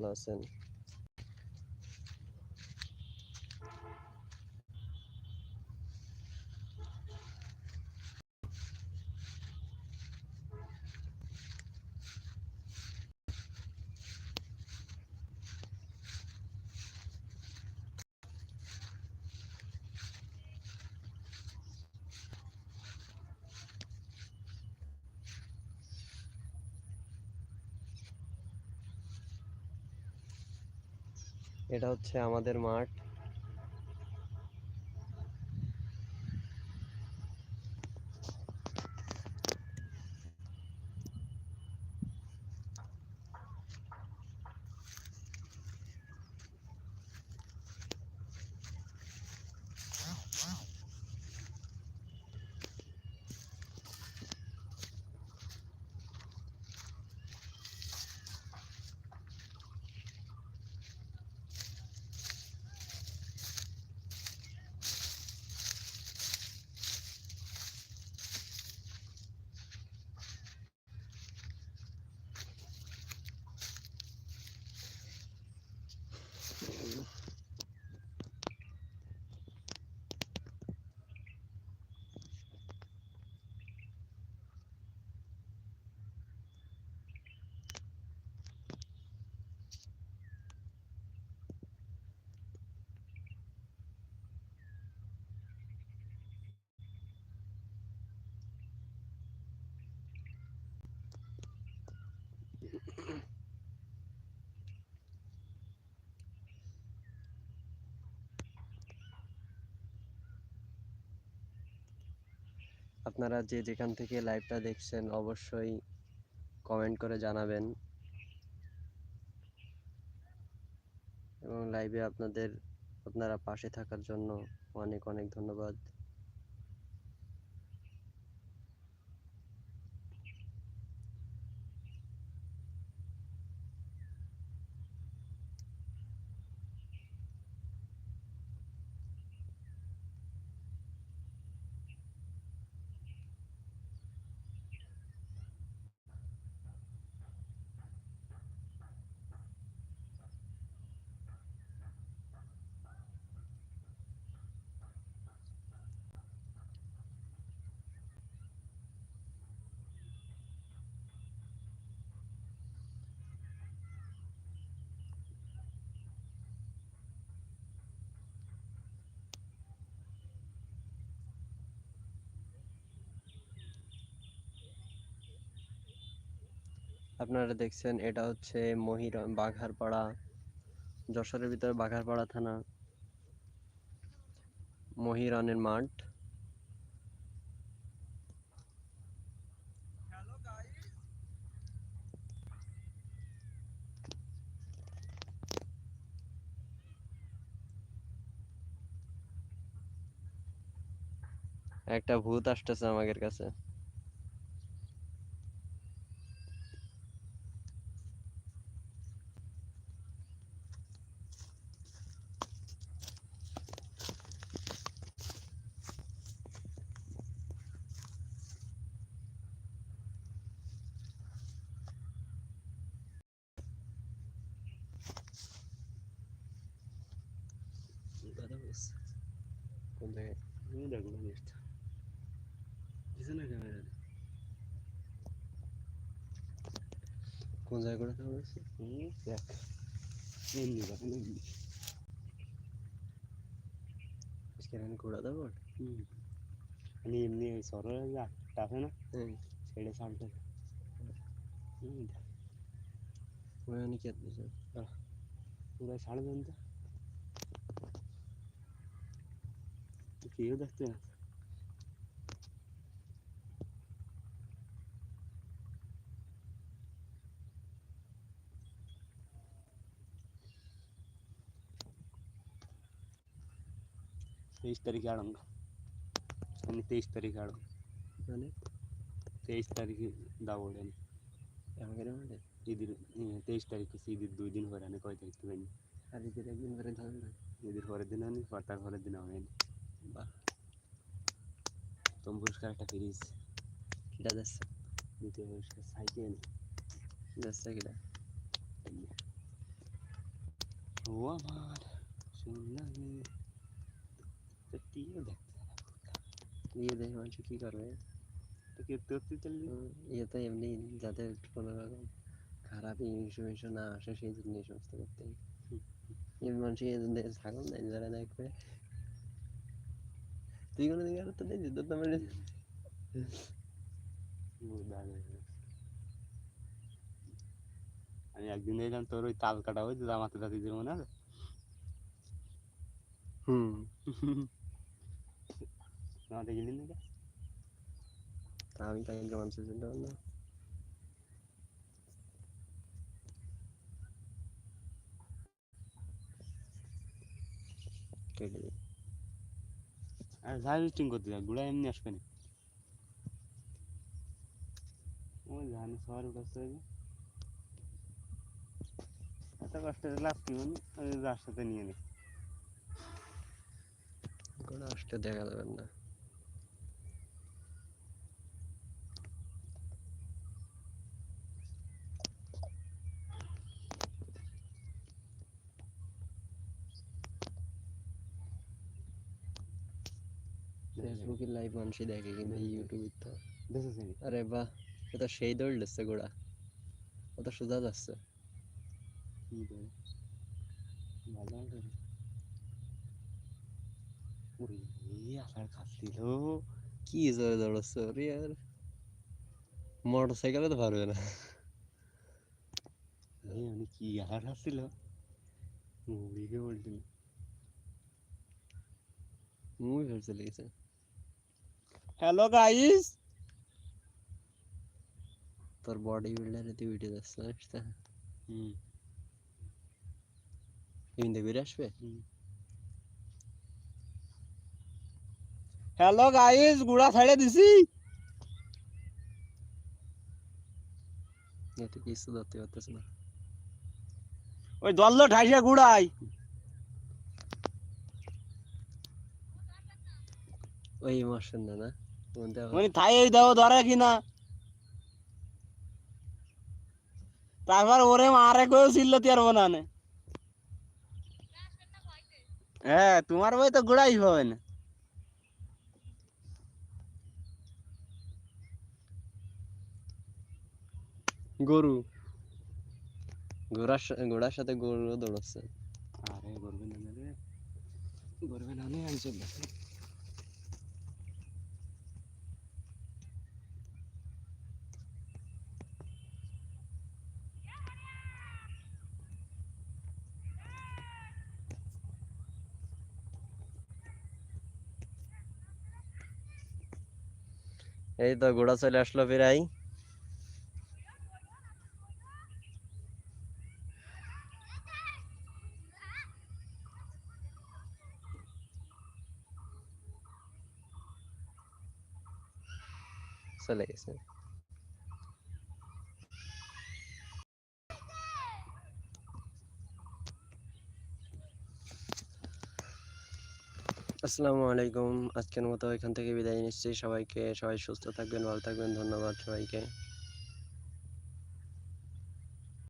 Lesson. এটা হচ্ছে আমাদের মাঠ। আপনারা যে যেখান থেকে লাইভটা দেখছেন, অবশ্যই কমেন্ট করে জানাবেন। এবং লাইভে আপনাদের, আপনারা পাশে থাকার জন্য অনেক অনেক ধন্যবাদ। আপনারা দেখছেন, এটা হচ্ছে মহিরা বাঘারপাড়া, যশোরের ভিতরে বাঘারপাড়া থানা, মহিরানের মাঠ। একটা ভূত আসতেছে আমাদের কাছে। ఉంది నేను కూడా ఇష్టం నిజంగా కెమెరా कौन सा कोड़ा था वैसे क्या नहीं नहीं पता नहीं इसके रहने कोड़ा था बोल नहीं नहीं सौरव लगा टाफ है ना सेड़े सांटे वो यानी क्या था सर पूरा साढ़े दिन था देखिए ये देखते हैं तेईस तारीख आड़ूँगा तेईस तारीख आड़ तेईस तारीख दावड़े इधर तेईस तारीख से इधर दो दिन हो रहा है कोई तारीख तो नहीं इधर एक दिन हो इधर हो दिन होने हो रहा दिन বাহ তোম পুরস্কার একটা ফিরিস কিটা যাচ্ছে দ্বিতীয় পুরস্কার সাইকেল যাচ্ছে কিটা ও আমার সোনালি টিও দেখ ইয়ে দেখে মানুষ কি করবে তো কে তোর তুই চলবি উম, ইয়ে তো এমনি যাতে কোনো রকম খারাপ ইনফরমেশন না আসে সেই জন্য এই সমস্ত করতে হয়। এই মানুষ এই জন্য ছাগল নাই যারা দেখবে তুই Siguro nagkaroon to din. Dito naman rin. आणि अगदी नाही जाऊन तो ताल काढावं तिला मात्र तिथे म्हणाल आता गेली नाही का आम्ही काय गेलो आमच्या सेंटरला केली আর হারভেস্টিং করতে যায় গুড়া এমনি আসবে না ওই জানি সবার হয়েছে এত কষ্ট লাভ কি মানে যার সাথে নিয়ে নিই। কোনো আসতে দেখা যাবে না। ফেসবুকে লাইভ মানুষই দেখে কিন্তু ইউটিউবে তো। আরে বাহ তো সেই দৌড় দিচ্ছে গোড়া। ও তো সোজা যাচ্ছে। কি জোরে দৌড়াচ্ছে ওরে আর। মোটর সাইকেলে তো পারবে না। আমি কি আসার খাচ্ছিল মুড়িকে বলছিল। মুভি ফের চলে গেছে হ্যালো গাইস তোর বডি বিল্ডারে তুই উঠে যাচ্ছে জানিস তো হুম ইমিন আসবে? হ্যালো গাইস গুড়া ছাড়ে দিছি। এতে কিছু ধরতে পারতেছে না। ওই দল্ল ঠাইসে গুড়াই। ওই মাসের না না? মানে থাই দাও ধরে কিনা? তারপর ওরে মারে কেউ চিল্লাতে পারব না হ্যাঁ তোমার বই তো গুড়াই হবে না গরু ঘোড়ার ঘোড়ার সাথে গরু দৌড়াচ্ছে। আরে করবে না রে। করবে না নে আমি চলে এই তো ঘোড়া চলে আসলো প্রায় চলে গেছে আসসালামু আলাইকুম। আজকের মতো এখান থেকে বিদায় নিচ্ছি। সবাইকে, সবাই সুস্থ থাকবেন, ভালো থাকবেন। ধন্যবাদ সবাইকে।